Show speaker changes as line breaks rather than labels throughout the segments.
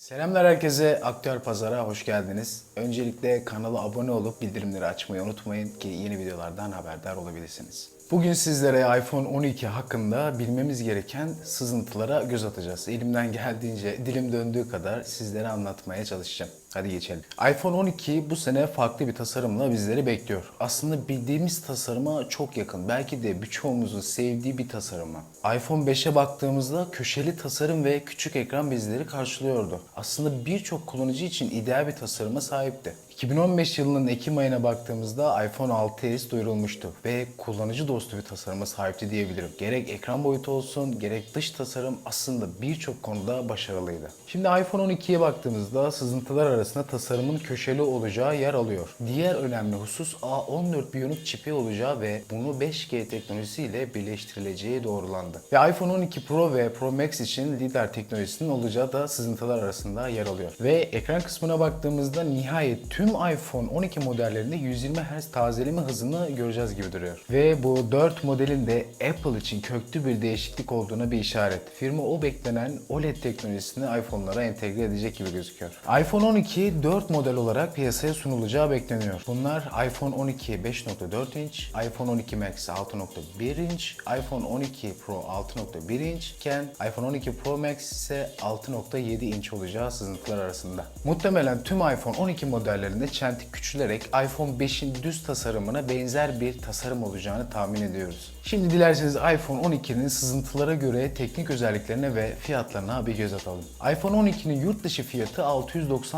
Selamlar herkese. Aktüel Pazar'a hoş geldiniz. Öncelikle kanala abone olup bildirimleri açmayı unutmayın ki yeni videolardan haberdar olabilirsiniz. Bugün sizlere iPhone 12 hakkında bilmemiz gereken sızıntılara göz atacağız. Elimden geldiğince, dilim döndüğü kadar sizlere anlatmaya çalışacağım. Hadi geçelim. iPhone 12 bu sene farklı bir tasarımla bizleri bekliyor. Aslında bildiğimiz tasarıma çok yakın. Belki de birçoğumuzun sevdiği bir tasarıma. iPhone 5'e baktığımızda köşeli tasarım ve küçük ekran bizleri karşılıyordu. Aslında birçok kullanıcı için ideal bir tasarıma sahipti. 2015 yılının Ekim ayına baktığımızda iPhone 6s duyurulmuştu ve kullanıcı dostu bir tasarıma sahipti diyebilirim. Gerek ekran boyutu olsun, gerek dış tasarım aslında birçok konuda başarılıydı. Şimdi iPhone 12'ye baktığımızda sızıntılar arasında tasarımın köşeli olacağı yer alıyor. Diğer önemli husus A14 Bionic çipi olacağı ve bunu 5G teknolojisiyle birleştirileceği doğrulandı. Ve iPhone 12 Pro ve Pro Max için lider teknolojisinin olacağı da sızıntılar arasında yer alıyor. Ve ekran kısmına baktığımızda nihayet tüm iPhone 12 modellerinde 120 Hz tazeleme hızını göreceğiz gibi duruyor. Ve bu 4 modelin de Apple için köklü bir değişiklik olduğuna bir işaret. Firma o beklenen OLED teknolojisini iPhone'lara entegre edecek gibi gözüküyor. iPhone 12 4 model olarak piyasaya sunulacağı bekleniyor. Bunlar iPhone 12 5.4 inç, iPhone 12 Max 6.1 inç, iPhone 12 Pro 6.1 inç iken iPhone 12 Pro Max ise 6.7 inç olacağı sızıntılar arasında. Muhtemelen tüm iPhone 12 modellerinde çentik küçülerek iPhone 5'in düz tasarımına benzer bir tasarım olacağını tahmin ediyoruz. Şimdi dilerseniz iPhone 12'nin sızıntılara göre teknik özelliklerine ve fiyatlarına bir göz atalım. iPhone 12'nin yurt dışı fiyatı 699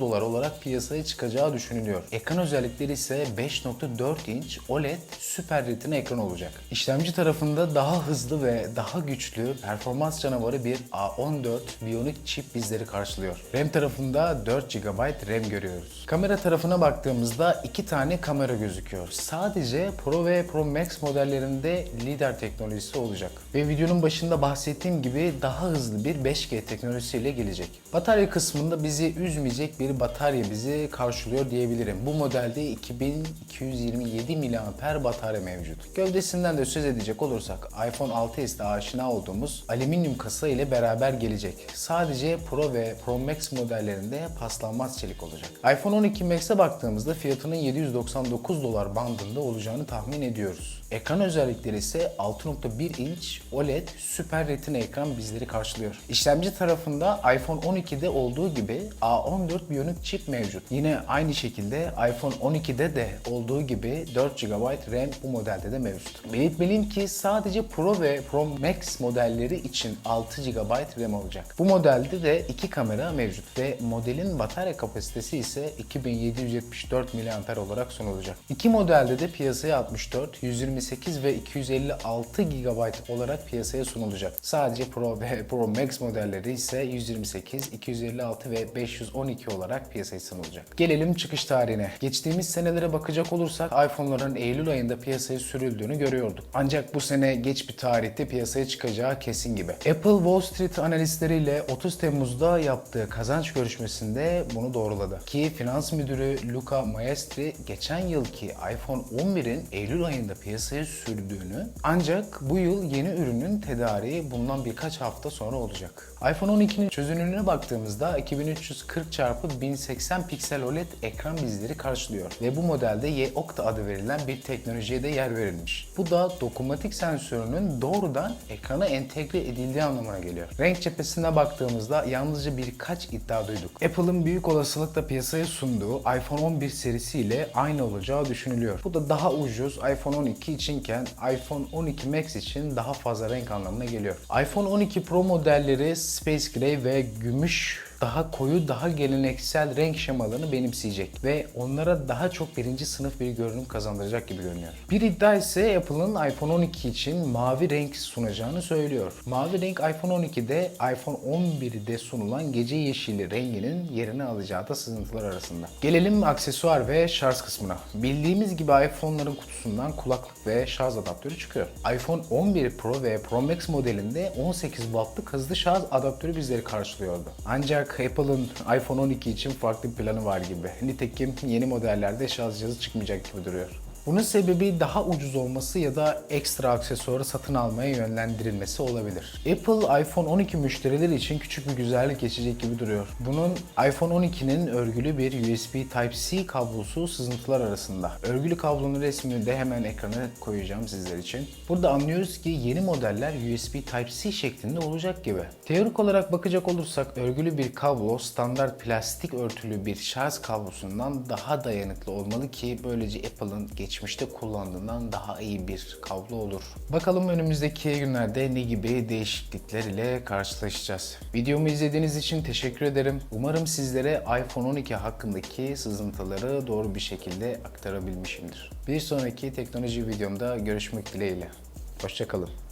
dolar olarak piyasaya çıkacağı düşünülüyor. Ekran özellikleri ise 5.4 inç OLED Super Retina ekran olacak. İşlemci tarafında daha hızlı ve daha güçlü performans canavarı bir A14 Bionic çip bizleri karşılıyor. RAM tarafında 4 GB RAM görüyoruz. Kamera tarafına baktığımızda iki tane kamera gözüküyor. Sadece Pro ve Pro Max modellerinde lider teknolojisi olacak. Ve videonun başında bahsettiğim gibi daha hızlı bir 5G teknolojisiyle gelecek. Batarya kısmında bizi üzmeyecek bir batarya bizi karşılıyor diyebilirim. Bu modelde 2227 mAh batarya mevcut. Gövdesinden de söz edecek olursak iPhone 6s'te aşina olduğumuz alüminyum kasa ile beraber gelecek. Sadece Pro ve Pro Max modellerinde paslanmaz çelik olacak. iPhone 12 Max'e baktığımızda fiyatının 799 dolar bandında olacağını tahmin ediyoruz. Ekran özellikleri ise 6.1 inç OLED Super Retina ekran bizleri karşılıyor. İşlemci tarafında iPhone 12'de olduğu gibi A14 Bionic çip mevcut. Yine aynı şekilde iPhone 12'de de olduğu gibi 4 GB RAM bu modelde de mevcut. Belirtmeliyim ki sadece Pro ve Pro Max modelleri için 6 GB RAM olacak. Bu modelde de iki kamera mevcut ve modelin batarya kapasitesi ise 2774 mAh olarak sunulacak. İki modelde de piyasaya 64, 128 ve 256 GB olarak piyasaya sunulacak. Sadece Pro ve Pro Max modelleri ise 128, 256 ve 512 olarak piyasaya sunulacak. Gelelim çıkış tarihine. Geçtiğimiz senelere bakacak olursak iPhone'ların Eylül ayında piyasaya sürüldüğünü görüyorduk. Ancak bu sene geç bir tarihte piyasaya çıkacağı kesin gibi. Apple Wall Street analistleriyle 30 Temmuz'da yaptığı kazanç görüşmesinde bunu doğruladı. Ki finans müdürü Luca Maestri geçen yılki iPhone 11'in Eylül ayında piyasaya sürdüğünü ancak bu yıl yeni ürünün tedariği bundan birkaç hafta sonra olacak. iPhone 12'nin çözünürlüğüne baktığımızda 2340 x 1080 piksel OLED ekran bizleri karşılıyor ve bu modelde Y-Octa adı verilen bir teknolojiye de yer verilmiş. Bu da dokunmatik sensörünün doğrudan ekrana entegre edildiği anlamına geliyor. Renk cephesine baktığımızda yalnızca birkaç iddia duyduk. Apple'ın büyük olasılıkla piyasaya sunduğu iPhone 11 serisiyle aynı olacağı düşünülüyor. Bu da daha ucuz iPhone 12 içinken iPhone 12 Max için daha fazla renk anlamına geliyor. iPhone 12 Pro modelleri Space Gray ve gümüş daha koyu, daha geleneksel renk şemalarını benimseyecek ve onlara daha çok birinci sınıf bir görünüm kazandıracak gibi görünüyor. Bir iddia ise Apple'ın iPhone 12 için mavi renk sunacağını söylüyor. Mavi renk iPhone 12'de iPhone 11'de sunulan gece yeşili renginin yerini alacağı da sızıntılar arasında. Gelelim aksesuar ve şarj kısmına. Bildiğimiz gibi iPhone'ların kutusundan kulaklık ve şarj adaptörü çıkıyor. iPhone 11 Pro ve Pro Max modelinde 18 wattlık hızlı şarj adaptörü bizleri karşılıyordu. Ancak Apple'ın iPhone 12 için farklı bir planı var gibi. Nitekim yeni modellerde şarj cihazı çıkmayacak gibi duruyor. Bunun sebebi daha ucuz olması ya da ekstra aksesuarı satın almaya yönlendirilmesi olabilir. Apple iPhone 12 müşterileri için küçük bir güzellik geçecek gibi duruyor. Bunun iPhone 12'nin örgülü bir USB Type-C kablosu sızıntılar arasında. Örgülü kablonun resmini de hemen ekrana koyacağım sizler için. Burada anlıyoruz ki yeni modeller USB Type-C şeklinde olacak gibi. Teorik olarak bakacak olursak örgülü bir kablo standart plastik örtülü bir şarj kablosundan daha dayanıklı olmalı ki böylece Apple'ın geçmişte kullandığından daha iyi bir kablo olur. Bakalım önümüzdeki günlerde ne gibi değişiklikler ile karşılaşacağız. Videomu izlediğiniz için teşekkür ederim. Umarım sizlere iPhone 12 hakkındaki sızıntıları doğru bir şekilde aktarabilmişimdir. Bir sonraki teknoloji videomda görüşmek dileğiyle. Hoşçakalın.